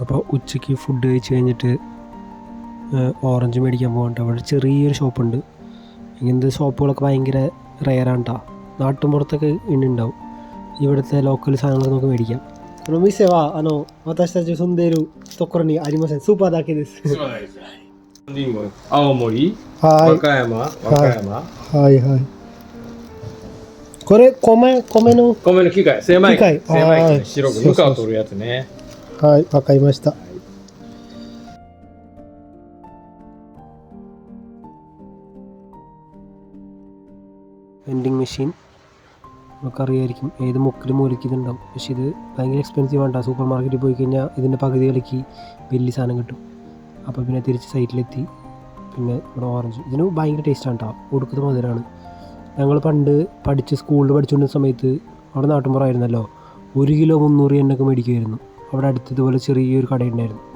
അപ്പോൾ ഉച്ചയ്ക്ക് ഫുഡ് കഴിച്ച് കഴിഞ്ഞിട്ട് ഏഹ്, ഓറഞ്ച് മേടിക്കാൻ പോകണ്ട അവിടെ ചെറിയൊരു ഷോപ്പുണ്ട് ഇങ്ങനത്തെ ഷോപ്പുകളൊക്കെ ഭയങ്കര റെയറാണ് കേട്ടോ നാട്ടുമ്പുറത്തൊക്കെ ഉണ്ടാവും ഇവിടുത്തെ ലോക്കൽ സാധനങ്ങൾ നമുക്ക് മേടിക്കാം この店はあの私たち住んでいるところにありませんスーパーだけですそうなんですよ。リンゴ、青森、は和歌山、和歌山、いはいはいこれ米米の米の機械、精米機。機械精米機はいね、白く、そうそうぬかを取るやつね。 はいわかりましたവെൻഡിങ് മെഷീൻ നമുക്കറിയായിരിക്കും ഏത് മുക്കിലും മൂലയ്ക്കുന്നുണ്ടാവും പക്ഷേ ഇത് ഭയങ്കര എക്സ്പെൻസീവ് ആണ് സൂപ്പർ മാർക്കറ്റിൽ പോയി കഴിഞ്ഞാൽ ഇതിൻ്റെ പകുതി വിലയ്ക്ക് വലിയ സാധനം കിട്ടും അപ്പോൾ പിന്നെ തിരിച്ച് സൈറ്റിലെത്തി പിന്നെ ഇവിടെ ഓറഞ്ച് ഇതിന് ഭയങ്കര ടേസ്റ്റാണ് കേട്ടോ ഒടുക്കത്തെ മധുരമാണ് ഞങ്ങൾ പണ്ട് പഠിച്ച് സ്കൂളിൽ പഠിച്ചുകൊണ്ടിരുന്ന സമയത്ത് അവിടെ നാട്ടുമ്പുറമായിരുന്നല്ലോ ഒരു കിലോ മുന്നൂറ് എണ്ണൊക്കെ മേടിക്കുമായിരുന്നു അവിടെ അടുത്തതുപോലെ ചെറിയൊരു കടയുണ്ടായിരുന്നു.